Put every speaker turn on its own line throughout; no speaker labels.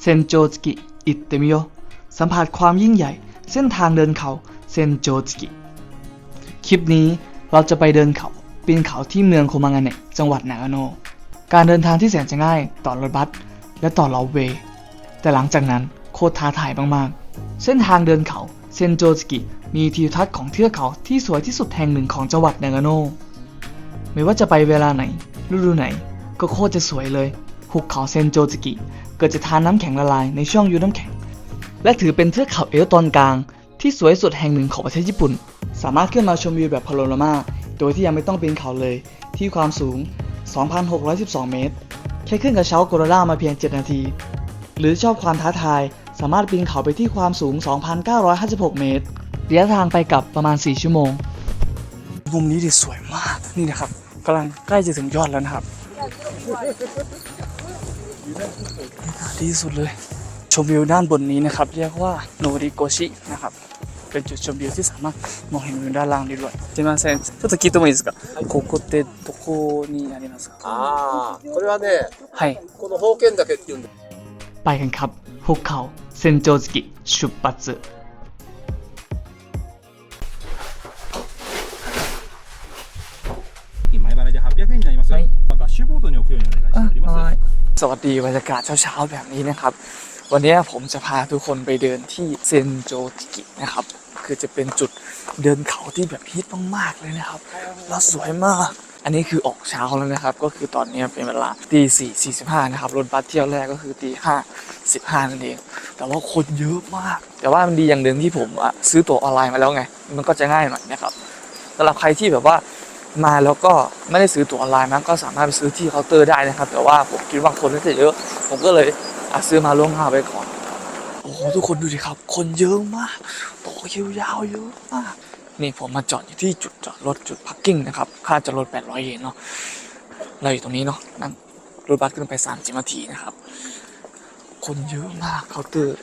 เซนโจสกิอิตเตมิโอสัมผัสความยิ่งใหญ่ เส้นทางเดินเขาเซนโจสกิ คลิปนี้เราจะไปเดินเขาปีนเขาที่เมืองโคมังงาเนะจังหวัดนากาโน การเดินทางที่แสนจะง่ายต่อรถบัสและต่อลอฟเวย์แต่หลังจากนั้นโคตรท้าทายมากๆ เส้นทางเดินเขาเซนโจสกิมีทิวทัศน์ของเทือกเขาที่สวยที่สุดแห่งหนึ่งของจังหวัดนากาโน ไม่ว่าจะไปเวลาไหน ฤดูไหน ก็โคตรจะสวยเลย หุบเขาเซนโจสกิ เกิดจะทานน้ำแข็งละลายในช่วงฤดูน้ำแข็ง และถือเป็นเทือกเขาเอลตอนกลาง ที่สวยสุดแห่งหนึ่งของประเทศญี่ปุ่น สามารถขึ้นมาชมวิวแบบพาโนรามาโดยที่ยังไม่ต้องปีนเขาเลย ที่ความสูง 2,612 เมตร แค่ขึ้นกระเช้าโกโรล่ามาเพียง 7 นาที หรือชอบความท้าทาย สามารถปีนเขาไปที่ความสูง 2,956 เมตร ระยะทางไปกลับประมาณ 4 ชั่วโมง มุมนี้ดิสวยมาก นี่นะครับกำลังใกล้จะถึงยอดแล้วนะครับ ดีสุดเลย ชมวิวด้านบนนี้นะครับ เรียกว่าโนริโกชินะครับ เป็นจุดชมวิวที่สามารถมองเห็นวิวด้านล่างได้ด้วยすみませんちょっと聞いてもいいですかここってどこにありますか
ああ、これはね、
はい
この宝剣岳っていうんだ。
ไปกันครับหุบเขาเซนโจสกิชุบปัตสึ สวัสดีบรรยากาศเช้าๆแบบนี้นะครับ วันนี้ผมจะพาทุกคนไปเดินที่เซนโจสกินะครับ คือจะเป็นจุดเดินเขาที่แบบฮิตมากๆเลยนะครับ แล้วสวยมาก อันนี้คือออกเช้าแล้วนะครับ ก็คือตอนนี้เป็นเวลาตีสี่สี่สิบห้านะครับ รถบัสเที่ยวแรกก็คือตีห้าสิบห้านั่นเอง แต่ว่าคนเยอะมาก แต่ว่ามันดีอย่างหนึ่งที่ผมอะซื้อตั๋วออนไลน์มาแล้วไง มันก็จะง่ายหน่อยนะครับสำหรับใครที่แบบว่า มาแล้วก็ไม่ได้ซื้อตั๋วออนไลน์นะก็สามารถไปซื้อที่เคาน์เตอร์ได้นะครับ แต่ว่าผมคิดว่าคนน่าจะเยอะ ผมก็เลยอะซื้อมาล่วงหน้าไปก่อน โอ้โหทุกคนดูดิครับ คนเยอะมากต่อคิวยาวเยอะมากนี่ผมมาจอดอยู่ที่จุดจอดรถจุดพักกิ้งนะครับ ค่าจอดรถ 800 เยนเนาะเราอยู่ตรงนี้เนาะนั่งรถบัสขึ้นไป 30นาทีนะครับ คนเยอะมากเคาน์เตอร์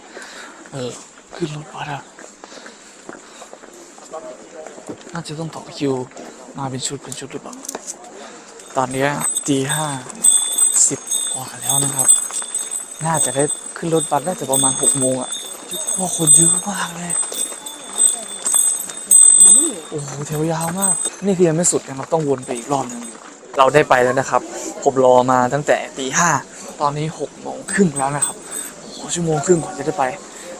เออขึ้นรถบัสอะน่าจะต้องต่อคิว มาเป็นชุดเป็นชุดหรือเปล่า ตอนนี้ตีห้าสิบกว่าแล้วนะครับ น่าจะได้ขึ้นรถบัสน่าจะประมาณหกโมงอะเพราคนเยอะมากเลย โอ้โหแถวยาวมาก นี่คือยังไม่สุดนะครับ ต้องวนไปอีกรอบหนึงอยู่ เราได้ไปแล้วนะครับ ผมรอมาตั้งแต่ตีห้า ตอนนี้หกโมงครึ่งแล้วนะครับ โอ้โหชั่วโมงครึ่งกว่าจะได้ไป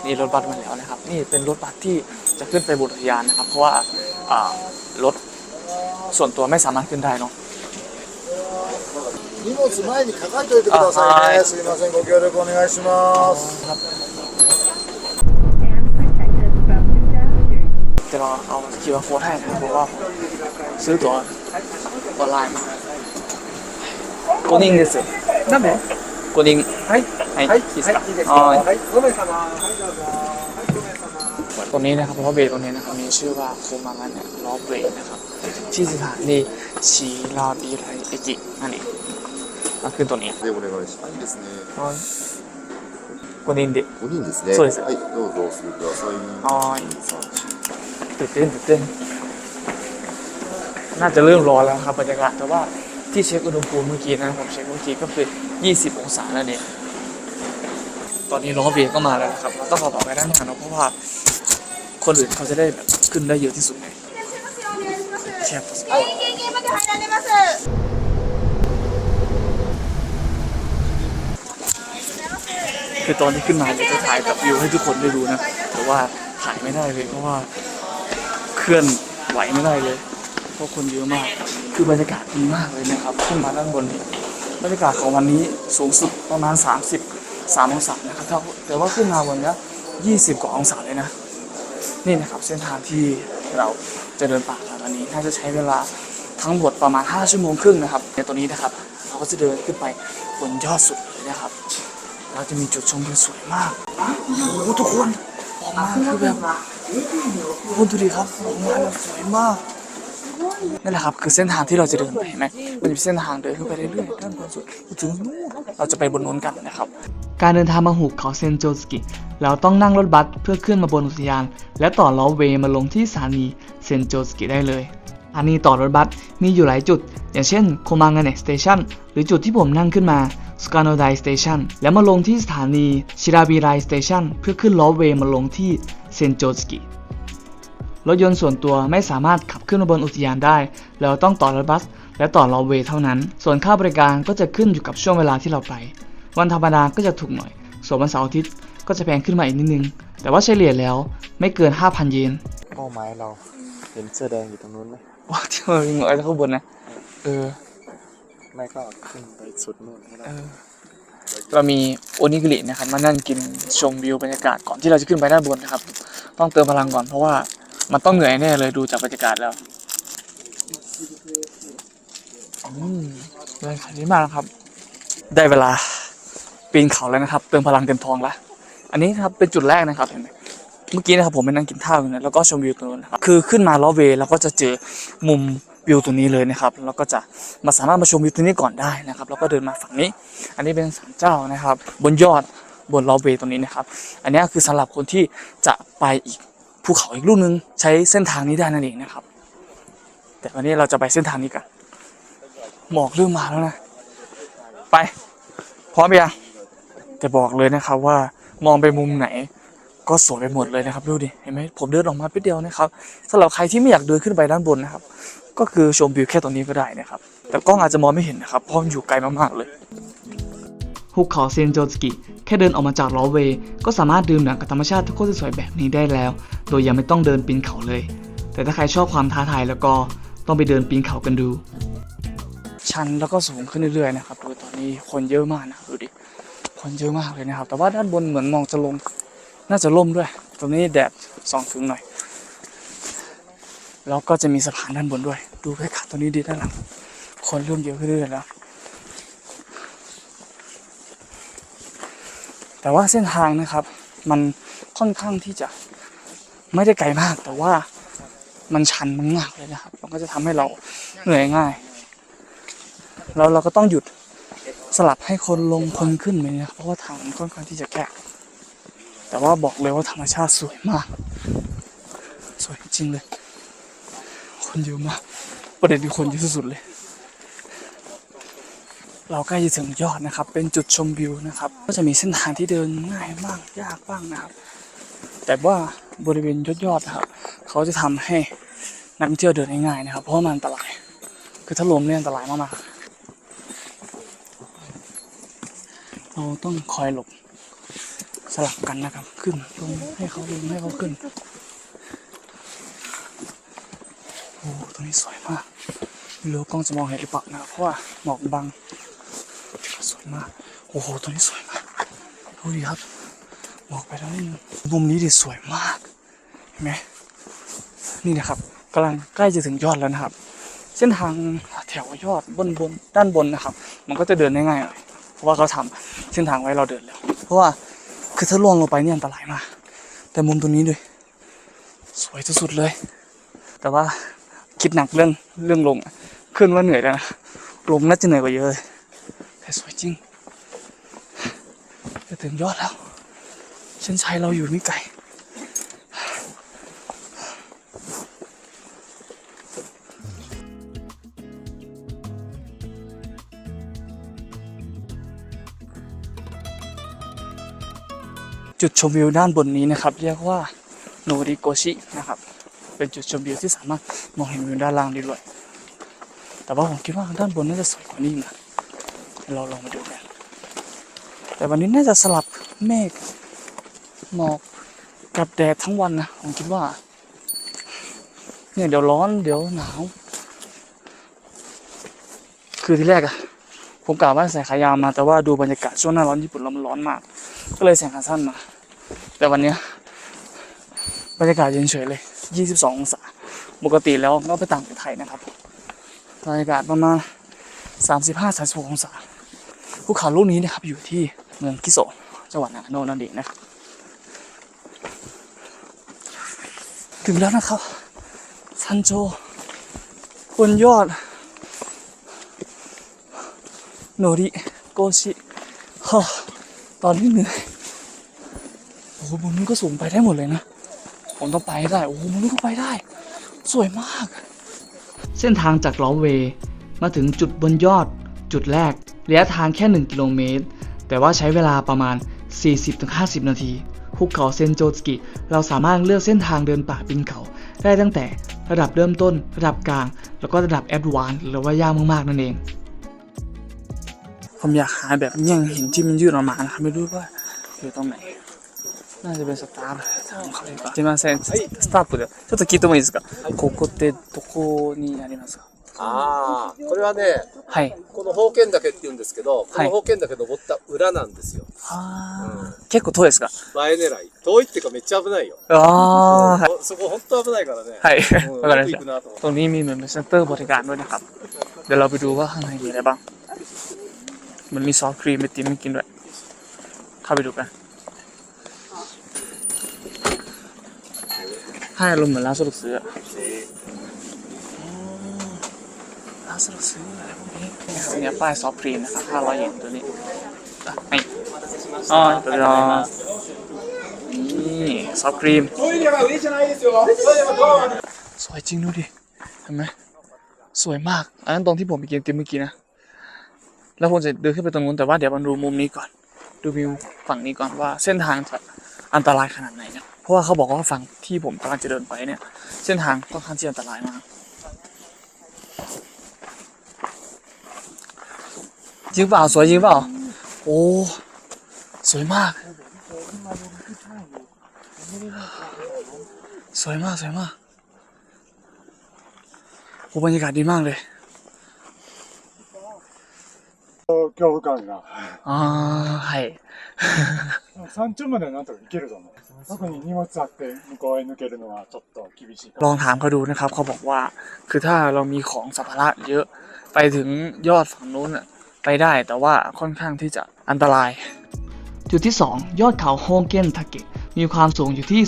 นี่รถบัสมาแล้วนะครับ นี่เป็นรถบัสที่จะขึ้นไปบนอุทยานนะครับ เพราะว่ารถ ส่วนตัวไม่สามารถขึ้นได้เนาะ
荷物前に抱えておいてください
あはい
ね。すいません、ご協力お願いします。
and protected from disaster.
เดี๋ยวเราเอาคิวอาร์โค้ดให้นะครับเพราะว่าผมซื้อตั๋วออนไลน์มาโกนิงです
何名
โกนิงはいはい
はい、
いいですか
はい、いいですか。
は
はいい、5名様。はい、どうぞ。はい、5名様。
ตรงนี้นะครับเพราะว่าเบรตรงนี้นะครับมีชื่อว่าโคมังะเนี่ยล้อเบรนะครับ ที่สถานีชิราบิไรเอกินั่นเองก็คือตัวนี้
でお願いします。いいですね。
โกนิงเด
5人ですね。
そうです
はい、どうぞお進みください。
はいตื่นเต้นตื่นเต้น น่าจะเริ่มร้อนแล้วครับบรรยากาศแต่ว่าที่เช็คอุณหภูมิเมื่อกี้นะผมเช็คเมื่อกี้ก็คือ 20 องศาแล้วเนี่ยตอนนี้ล้อเบรกก็มาแล้วนะครับเราต้องขอต่อไปด้านหน้าเนอะเพราะว่าคนอื่นเขาจะได้แบบขึ้นได้เยอะที่สุดเล ยแคบพอสมควร
ゲーゲーまで入られます。
คือตอนที่ขึ้นมาเนี่ยจะถ่ายแบบวิวให้ทุกคนได้ดูนะ แต่ว่าถ่ายไม่ได้เลยเพราะว่าเคลื่อนไหวไม่ได้เลย เพราะคนเยอะมาก คือบรรยากาศดีมากเลยนะครับ ขึ้นมาด้านบนเนี่ยบรรยากาศของวันนี้สูงสุดประมาณ 30 3องศานะครับแต่แต่ว่าขึ้นมาวันเนี้ย20 กว่าองศาเลยนะ นี่นะครับเส้นทางที่เราจะเดินป่า กันนี้น่าจะใช้เวลาทั้งหมดประมาณ 5 ชั่วโมงครึ่งนะครับ ในตัวนี้นะครับ เราก็จะเดินขึ้นไปบนยอดสุดเลยนะครับ เราจะมีจุดชมวิวสวยมากโอ้โหทุกคนออกมาคือแบบทุกคนดูดิครับออกมาแบบสวยมากนั่นแหละครับคือเส้นทางที่เราจะเดินไปเห็นไหมมันจะมีเส้นทางเดินขึ้นไปเรื่อยๆด้านบนสุดถึงนู่นเราจะไปบนนู้นกันนะครับ การเดินทางมาหุบเขาเซนโจสกิ เราต้องนั่งรถบัสเพื่อขึ้นมาบนอุทยาน และต่อล้อเวย์มาลงที่สถานีเซนโจสกิได้เลยสถานีต่อรถบัสมีอยู่หลายจุด อย่างเช่นโคมังเนสเตชันหรือจุดที่ผมนั่งขึ้นมาสกานอไดสเตชันแล้วมาลงที่สถานีชิราบีไรสเตชันเพื่อขึ้นล้อเวย์มาลงที่เซนโจสกิรถยนต์ส่วนตัวไม่สามารถขับขึ้นมาบนอุทยานได้แล้วต้องต่อรถบัส และต่อรอเวย์เท่านั้น ส่วนค่าบริการก็จะขึ้นอยู่กับช่วงเวลาที่เราไป วันธรรมดาก็จะถูกหน่อย ส่วนวันเสาร์อาทิตย์ก็จะแพงขึ้นมาอีกนิดนึง แต่ว่าเฉลี่ยแล้วไม่เกิน 5,000 เยน
เป้าหมายเราเห็นเสื้อแดงอยู่ตรงนู้นไหม
ว้าที่มันมีเหงยข้างบนนะ เออ
ไม่ก็ขึ้นไปสุดนู่นก็ได้
เรามีโอนิกุรินะครับมานั่งกินชมวิวบรรยากาศก่อนที่เราจะขึ้นไปด้านบนนะครับ ต้องเติมพลังก่อนเพราะว่ามันต้องเหนื่อยแน่เลยดูจากบรรยากาศแล้วอืมบรรยากาศดีมากนะครับ ได้เวลา ปีนเขาแล้วนะครับ เติมพลังเต็มท้องแล้วอันนี้นะครับเป็นจุดแรกนะครับเห็นไหมเมื่อกี้นะครับผมไปนั่งกินข้าวอยู่นะแล้วก็ชมวิวตรงนู้นนะครับคือขึ้นมาล้อเวแล้วก็จะเจอมุมวิวตรงนี้เลยนะครับ แล้วก็จะมาสามารถมาชมวิวตรงนี้ก่อนได้นะครับ แล้วก็เดินมาฝั่งนี้ อันนี้เป็นศาลเจ้านะครับ บนยอดบนล้อเวตรงนี้นะครับ อันนี้คือสำหรับคนที่จะไปอีกภูเขาอีกลูกนึงใช้เส้นทางนี้ได้นั่นเองนะครับ แต่วันนี้เราจะไปเส้นทางนี้กันหมอกเริ่มมาแล้วนะ ไป พร้อมยัง แต่บอกเลยนะครับว่ามองไปมุมไหน ก็สวยไปหมดเลยนะครับดูดิเห็นไหมผมเดินออกมาแป๊บเดียวนะครับสำหรับใครที่ไม่อยากเดินขึ้นไปด้านบนนะครับ ก็คือชมวิวแค่ตรงนี้ก็ได้นะครับ แต่กล้องอาจจะมองไม่เห็นนะครับเพราะมันอยู่ไกลมากๆเลยหุบเขาเซนโจสกิแค่เดินออกมาจากลอเวย์ก็สามารถดื่มด่ำกับธรรมชาติที่โคตรสวยแบบนี้ได้แล้ว โดยยังไม่ต้องเดินปีนเขาเลย แต่ถ้าใครชอบความท้าทายแล้วก็ต้องไปเดินปีนเขากันดู ชันแล้วก็สูงขึ้นเรื่อยๆนะครับดูตอนนี้คนเยอะมากนะครับดูดิ คนเยอะมากเลยนะครับ แต่ว่าด้านบนเหมือนมองจะลง น่าจะล่มด้วย ตรงนี้แดดส่องถึงหน่อย แล้วก็จะมีสะพานด้านบนด้วย ดูแค่ขาตัวนี้ดีด้านหลัง คนเริ่มเยอะขึ้นเรื่อยๆแล้ว แต่ว่าเส้นทางนะครับ มันค่อนข้างที่จะไม่ได้ไกลมาก แต่ว่ามันชันมากเลยนะครับ มันก็จะทำให้เราเหนื่อยง่าย แล้วเราก็ต้องหยุด สลับให้คนลงคนขึ้นไปนะเพราะว่าทางมันค่อนข้างที่จะแคบแต่ว่าบอกเลยว่าธรรมชาติสวยมาก สวยจริงเลย คนเยอะมาก ประเด็นคือคนเยอะสุดเลย เราใกล้จะถึงยอดนะครับ เป็นจุดชมวิวนะครับ ก็จะมีเส้นทางที่เดินง่ายบ้างยากบ้างนะครับ แต่ว่าบริเวณยอดยอดๆนะครับ เขาจะทำให้นักท่องเที่ยวเดินง่ายนะครับ เพราะมันอันตราย คือถ้าลมเนี่ยอันตรายมากๆ เราต้องคอยหลบสลับกันนะครับ ขึ้นลงให้เขาลงให้เขาขึ้นโอ้ตรงนี้สวยมากไม่รู้กล้องจะมองเห็นหรือเปล่านะเพราะว่าหมอกบังสวยมากโอ้โหตัวนี้สวยมากดูดิครับหมอกไปแล้วนิดนึงมุมนี้ดิสวยมากเห็นไหมนี่นะครับกำลังใกล้จะถึงยอดแล้วนะครับ เส้นทางแถวยอดบนบนด้านบนนะครับ มันก็จะเดินได้ง่ายหน่อย ราะว่าเขาทำเส้นทางไว้เราเดินแล้ว เพราะว่าคือถ้าล่วงลงไปเนี่ยอันตรายมาก แต่มุมตรงนี้ด้วยสวยที่สุดเลย แต่ว่าคิดหนักเรื่องเรื่องลงขึ้นว่าเหนื่อยแล้วนะ ลงน่าจะเหนื่อยกว่าเยอะเลยแต่สวยจริงจะถึงยอดแล้วเส้นชัยเราอยู่ไม่ไกล จุดชมวิวด้านบนนี้นะครับ เรียกว่าโนริโกชินะครับ เป็นจุดชมวิวที่สามารถมองเห็นวิวด้านล่างได้ด้วย แต่ว่าผมคิดว่าด้านบนน่าจะสวยกว่านี้นะเราลองมาดูกัน แต่วันนี้น่าจะสลับเมฆหมอกกับแดดทั้งวันนะ ผมคิดว่า เนี่ยเดี๋ยวร้อนเดี๋ยวหนาว คือที่แรกอะผมกะว่าใส่ขายาวมาแต่ว่าดูบรรยากาศช่วงหน้าร้อนญี่ปุ่นแล้วมันร้อนมาก ก็เลยใส่ขาสั้นมา แต่วันนี้บรรยากาศเย็นเฉยเลย 22 องศา ปกติแล้วก็ไปต่างจากไทยนะครับ บรรยากาศประมาณ 35-36 องศา ภูเขาลูกนี้นะครับอยู่ที่เมืองกิโซจังหวัดนางาโนนั่นเองนะครับ ถึงแล้วนะครับ ซันโจบนยอด โนริโกชิฮ่าตอนนี้เหนื่อย บนนี้นก็สูงไปได้หมดเลยนะ ผมต้องไปให้ได้ โอ้โหบนนี้นก็ไปได้ สวยมาก เส้นทางจากล้อเวย์มาถึงจุดบนยอด จุดแรกระยะทางแค่ 1 กิโลเมตร แต่ว่าใช้เวลาประมาณ 40-50 นาทีภูเขาเซนโจสกิเราสามารถเลือกเส้นทางเดินป่าปีนเขา ได้ตั้งแต่ระดับเริ่มต้น ระดับกลาง แล้วก็ระดับแอดวานซ์หรือว่ายากมากๆนั่นเอง ผมอยากหาแบบแง่งหินที่มันยืดออกมานะครับไม่รู้ว่าอยู่ตรงไหน 何でしょうすいません、はい、スタープで。ちょっと聞いてもいいですか、はい、ここってどこにありますか？
ああ、これはね、
はい、
この宝剣岳って言うんですけど、この宝剣岳登った裏なんですよ。
はいうん、結構遠いですか？
前狙い。遠いっていうかめっちゃ危ないよ。
ああ、
そこ本当危ないからね。
はい。
わ、うん、
かりました。ตรงนี้มีเหมื ให้อารมณ์เหมือนร้านสะดวกซื้ออะอ๋อร้านสะดวกซื้ออะไรพวกนี้นี่ครับเนี่ยป้ายซอฟต์ครีมนะครับ500เยนตัวนี้อะให้อ๋อตัวนี้นี่ซอฟต์ครีม สวยจริงดูดิ เห็นไหมสวยมาก อันนั้นตรงที่ผมไปกินไอติมเมื่อกี้นะ แล้วผมจะเดินขึ้นไปตรงนู้นแต่ว่าเดี๋ยวมันดูมุมนี้ก่อน ดูวิวฝั่งนี้ก่อนว่าเส้นทางจะอันตรายขนาดไหนเนี่ย เพราะว่าเขาบอกว่าฝั่งที่ผมกำลังจะเดินไปเนี่ย เส้นทางค่อนข้างที่อันตรายมาก จริงเปล่าสวยจริงเปล่า โอ้ สวยมาก สวยมากสวยมากโอ้บรรยากาศดีมากเลย
恐怖感が。
อ่าはい
山頂まではなんとか行けると思う。 特に荷物あって向こうへ抜けるのはちょっと厳しいか
ลองถามเขาดูนะครับ เขาบอกว่า คือถ้าเรามีของสัมภาระเยอะ ไปถึงยอดฝั่งนู้นน่ะไปได้ แต่ว่าค่อนข้างที่จะอันตราย จุดที่ 2 ยอดเขาโฮเกนทาเกะ มีความสูงอยู่ที่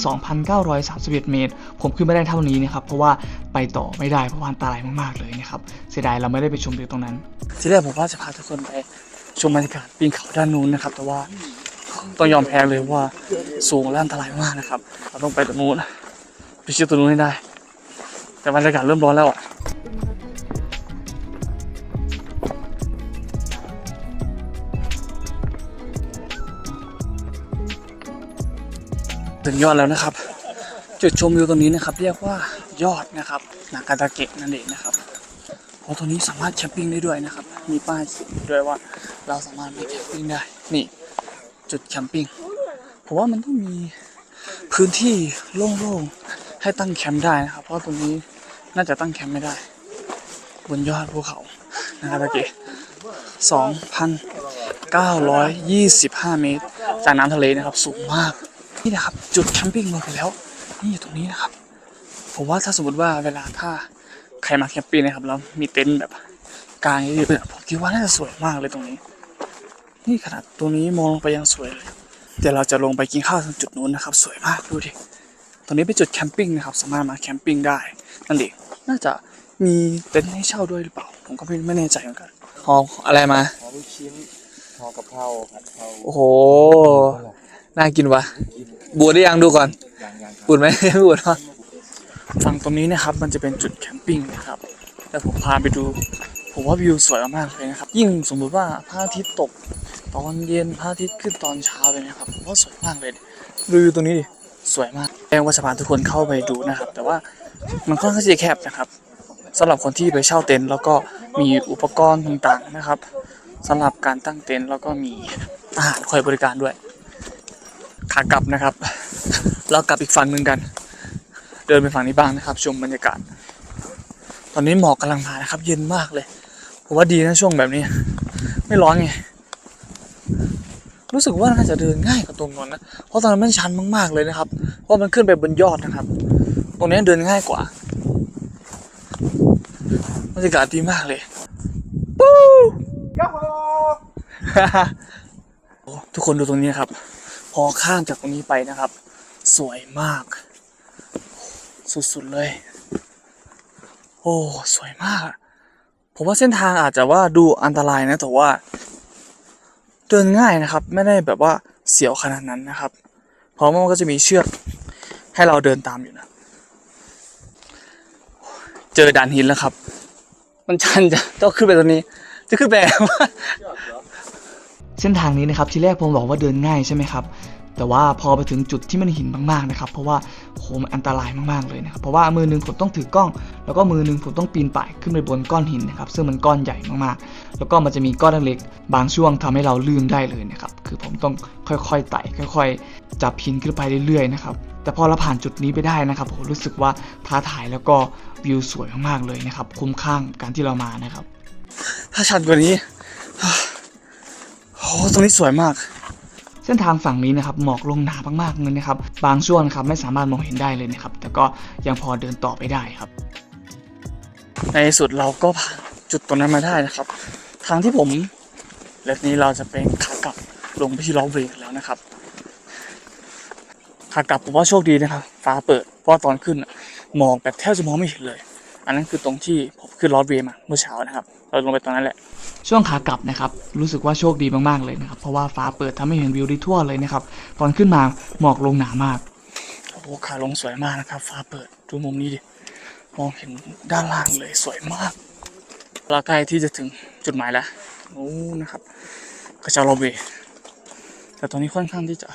2,931 เมตร ผมขึ้นไม่ได้เท่านี้นะครับ เพราะว่าไปต่อไม่ได้เพราะว่าอันตรายมากๆเลยนะครับ เสียดายเราไม่ได้ไปชมวิวตรงนั้น ที่แรกผมว่าจะพาทุกคนไปชมบรรยากาศปีนเขาด้านนู้นนะครับ แต่ว่า ต้องยอมแพ้เลยว่าสูงและอันตรายมากนะครับ เราต้องไปตรงนู้นไปชิดตรงนู้นให้ได้ แต่บรรยากาศเริ่มร้อนแล้วอะถึงยอดแล้วนะครับ จุดชมวิวตรงนี้นะครับ เรียกว่ายอดนะครับนากาตาเกะนั่นเองนะครับเพราะตรงนี้สามารถแคมปิ้งได้ด้วยนะครับ มีป้ายเขียนด้วยว่าเราสามารถไปแคมปิ้งได้นี่ จุดแคมปิ้งผมว่ามันต้องมีพื้นที่โล่งๆให้ตั้งแคมป์ได้นะครับ เพราะตรงนี้น่าจะตั้งแคมป์ไม่ได้ บนยอดภูเขานากาตาเกะ2,925เมตร จากน้ำทะเลนะครับ สูงมาก นี่นะครับ จุดแคมปิ้งลงไปแล้ว นี่อยู่ตรงนี้นะครับ ผมว่าถ้าสมมติว่าเวลาถ้าใครมาแคมปิ้งนะครับแล้วมีเต็นท์แบบกลางเยอะๆผมคิดว่าน่าจะสวยมากเลยตรงนี้ นี่ขนาดตรงนี้มองลงไปยังสวยเลยเดี๋ยวเราจะลงไปกินข้าวตรงจุดนู้นนะครับ สวยมากดูดิตรงนี้เป็นจุดแคมปิ้งนะครับสามารถมาแคมปิ้งได้นั่นเองน่าจะมีเต็นท์ให้เช่าด้วยหรือเปล่า ผมก็ไม่ไม่แน่ใจเหมือนกันหออะไรมา
หอลูกชิ้นหอกะเพราผัดกะเพรา
โอ้โหน่ากินวะบูดได้ยังดูก่อน
อย่างอย่าง
บูดไหมไม่บูดวะฝั่งตรงนี้นะครับมันจะเป็นจุดแคมปิ้งนะครับแต่ผมพาไปดู ผมว่าวิวสวยมากเลยนะครับ ยิ่งสมมติว่าพระอาทิตย์ตก ตอนเย็นพระอาทิตย์ขึ้นตอนเช้าเลยนะครับผมว่าสวยมากเลยดูวิวตรงนี้ดิสวยมากแองว่าจะพาทุกคนเข้าไปดูนะครับ แต่ว่ามันค่อนข้างจะแคบนะครับสำหรับคนที่ไปเช่าเต็นท์แล้วก็มีอุปกรณ์ต่างๆนะครับสำหรับการตั้งเต็นท์แล้วก็มีอาหารคอยบริการด้วยขากลับนะครับ เรากลับอีกฝั่งหนึ่งกัน เดินไปฝั่งนี้บ้างนะครับ ชมบรรยากาศ ตอนนี้หมอกกำลังมานะครับ เย็นมากเลย ผมว่าดีนะช่วงแบบนี้ ไม่ร้อนไง รู้สึกว่าน่าจะเดินง่ายกว่าตรงนั้นนะ เพราะตอนนั้นมันชันมากๆเลยนะครับ เพราะมันขึ้นไปบนยอดนะครับ ตรงนี้เดินง่ายกว่าบรรยากาศดีมากเลยปู้โอ้ทุกคนดูตรงนี้นะครับ พอข้ามจากตรงนี้ไปนะครับ สวยมาก สุดๆเลย โอ้ สวยมากอะ ผมว่าเส้นทางอาจจะว่าดูอันตรายนะแต่ว่า เดินง่ายนะครับ ไม่ได้แบบว่าเสียวขนาดนั้นนะครับ เพราะมันก็จะมีเชือกให้เราเดินตามอยู่นะ เจอด่านหินแล้วครับ มันชันจะต้องขึ้นไปตรงนี้ จะขึ้นไปเส้นทางนี้นะครับที่แรกผมบอกว่าเดินง่ายใช่ไหมครับ แต่ว่าพอไปถึงจุดที่มันหินมากๆนะครับ เพราะว่าโหมันอันตรายมากๆเลยนะครับ เพราะว่ามือหนึงผมต้องถือกล้อง แล้วก็มือหนึงผมต้องปีนป่ายขึ้นไปบนก้อนหินนะครับ ซึ่งมันก้อนใหญ่มากๆ แล้วก็มันจะมีก้อนเล็กบางช่วงทำให้เราลื่นได้เลยนะครับ คือผมต้องค่อยๆไต่ค่อย ๆ จับหินขึ้นไปเรื่อยๆนะครับแต่พอเราผ่านจุดนี้ไปได้นะครับผมรู้สึกว่าท้าทายแล้วก็วิวสวยมากๆเลยนะครับ คุ้มค่าการที่เรามานะครับ ถ้าชันกว่านี้โอ้ตรงนี้สวยมาก เส้นทางฝั่งนี้นะครับหมอกลงหนามากๆเลยนะครับ บางช่วงครับไม่สามารถมองเห็นได้เลยนะครับ แต่ก็ยังพอเดินต่อไปได้ครับ ในสุดเราก็ผ่านจุดตรงนั้นมาได้นะครับ ทางที่ผมและนี้เราจะเป็นขากลับลงไปที่ลอเวกแล้วนะครับขากลับผมว่าโชคดีนะครับ ฟ้าเปิดเพราะตอนขึ้นหมอกแบบแทบจะมองไม่เห็นเลย อันนั้นคือตรงที่ผมขึ้นลอฟเวย์มาเมื่อเช้านะครับ เราลงไปตรงนั้นแหละ ช่วงขากลับนะครับ รู้สึกว่าโชคดีมากๆเลยนะครับ เพราะว่าฟ้าเปิดทำให้เห็นวิวได้ทั่วเลยนะครับ ตอนขึ้นมาหมอกลงหนามาก โอ้โหขาลงสวยมากนะครับ ฟ้าเปิดดูมุมนี้ดิ มองเห็นด้านล่างเลยสวยมาก เราใกล้ที่จะถึงจุดหมายแล้ว โอ้นะครับกระเช้าลอฟเวย์แต่ตอนนี้ค่อนข้างที่จะ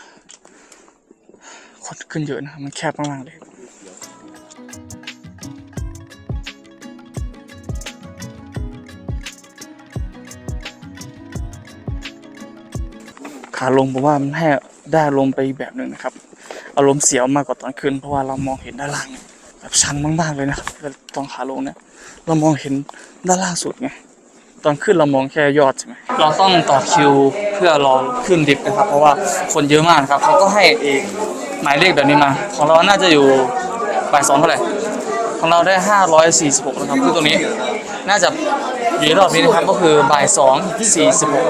คนขึ้นเยอะนะครับมันแคบมากๆเลย ขาลงผมว่ามันให้ได้ลมไปแบบหนึ่งนะครับ อารมณ์เสียวมากกว่าตอนขึ้น เพราะว่าเรามองเห็นด้านล่างแบบชันมากๆเลยนะครับตอนขาลงเนี่ยเรามองเห็นด้านล่างสุดไงตอนขึ้นเรามองแค่ยอดใช่ไหมเราต้องต่อคิวเพื่อรอขึ้นดิฟนะครับ เพราะว่าคนเยอะมากครับเขาก็ให้เอกหมายเลขแบบนี้มา ของเราน่าจะอยู่บ่ายสองเท่าไหร่ของเราได้ 546นะครับคือตรงนี้ น่าจะอยู่ในรอบนี้นะครับก็คือบ่ายสองสี่สิบหก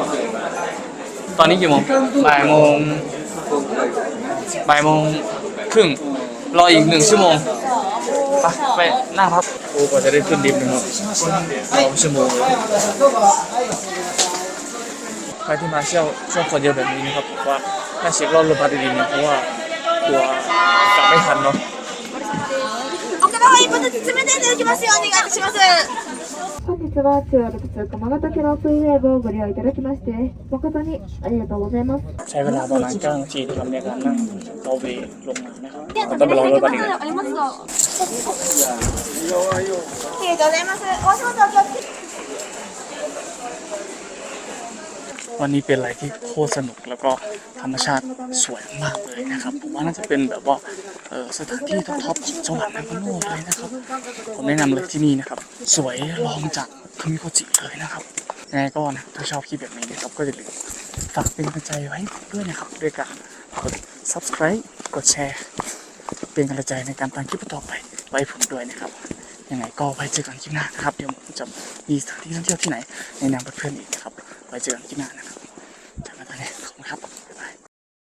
ตอนนี้กี่โมงบ่ายโมงบ่ายโมงครึ่ง รออีกหนึ่งชั่วโมง ไปไปนั่งครับโอ้กว่าจะได้ขึ้นดิฟนะครับสองชั่วโมงใครที่มาเที่ยวช่วงคนเยอะแบบนี้นะครับผมว่าถ้าเช็ครอบลมพัดดีๆเนี่ยเพราะว่ากลัวกลับไม่ทันเนาะ
お手は一歩ずつ詰めていただきますようお願いいたします
本 日は中アルプス駒ヶ岳ロープウェーブをご利用いただきまして誠にありがとうございます。
ใช้เวลาประมาณ9นาทีนะครับในการนั่งเราเวลงมานะครับเราต้องไปรอรถบัสอีกนะ
ありますがありがとうございますお足元お気をつけて
วันนี้เป็นอะไรที่โคตรสนุกแล้วก็ธรรมชาติสวยมากเลยนะครับ ผมว่าน่าจะเป็นแบบว่าเออสถานที่ท็อปๆของจังหวัดนครพนมเลยนะครับ ผมแนะนำเลยที่นี่นะครับ สวยรองจาก คามิโกจิเลยนะครับยังไงก็นะถ้าชอบคลิปแบบนี้นะครับก็อย่าลืมฝากเป็นกำลังใจไว้ด้วยนะครับด้วยการกด subscribe กดแชร์ เป็นกำลังใจในการตามคลิปต่อไปไว้ผมด้วยนะครับยังไงก็ไว้เจอกันคลิปหน้านะครับเดี๋ยวผมจะมีสถานที่ท่องเที่ยวที่ไหนแนะนำเพื่อนๆอีกนะครับไว้เจอกันคลิปหน้านะครับ